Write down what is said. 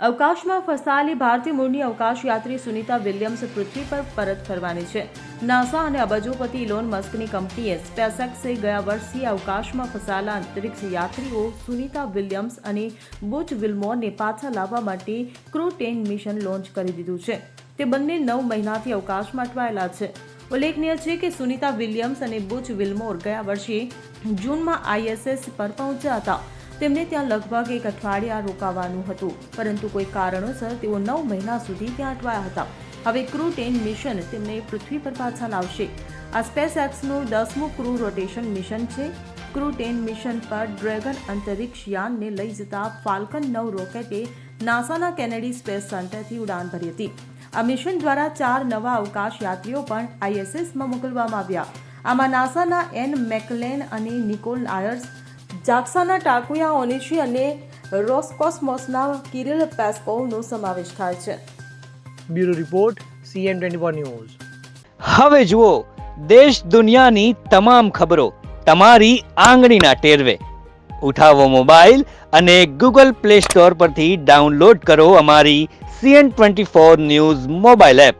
અવકાશમાં ફસાયેલી ભારતીય મૂળની અવકાશ યાત્રી સુનિતા વિલિયમ્સ પૃથ્વી પર પરત ફરવાની છે. નાસા અને અબજોપતિ ઇલોન મસ્કની કંપનીએ સ્પેસએક્સે ગયા વર્ષથી અવકાશમાં ફસાયેલા અંતરિક્ષ યાત્રીઓ સુનિતા વિલિયમ્સ અને બુચ વિલ્મોરને પાછા લાવવા માટે ક્રૂ ટેન મિશન લોન્ચ કરી દીધું છે. તે બંને નવ મહિનાથી અવકાશમાં અટવાયેલા છે. ઉલ્લેખનીય છે કે સુનિતા વિલિયમ્સ અને બુચ વિલ્મોર ગયા વર્ષે જૂનમાં આઈએસએસ પર પહોંચ્યા હતા. તેમને ત્યાં લગભગ એક અઠવાડિયા રોકાવાનું હતું, પરંતુ કોઈ કારણોસર તેઓ નવ મહિના સુધી ત્યાં અટવાયા હતા. હવે ક્રૂ ટેન મિશન તેમને પૃથ્વી પર પાછા લાવશે. આ સ્પેસ એક્સનું દસમું ક્રૂ રોટેશન મિશન છે. ક્રૂ ટેન મિશન પર ડ્રેગન અંતરિક્ષ યાનને લઈ જતા ફાલ્કન નવ રોકેટે નાસાના કેનેડી સ્પેસ સેન્ટરથી ઉડાન ભરી હતી. આ મિશન દ્વારા ચાર નવા અવકાશ યાત્રીઓ પણ આઈએસએસમાં મોકલવામાં આવ્યા. આમાં નાસાના એન મેકલેન અને નિકોલ આયર્સ જાક્સાના ટાકુયા ઓનિશી અને રોસ્કોસમોસના કિરિલ પેસ્કોવનો સમાવેશ થાય છે. Bureau report CN twenty news. હવે જુઓ દેશ દુનિયાની તમામ ખબરો તમારી આંગળીના ટેરવે. ઉઠાવો મોબાઈલ અને ગૂગલ પ્લે સ્ટોર પરથી ડાઉનલોડ કરો અમારી CN twenty four news mobile app.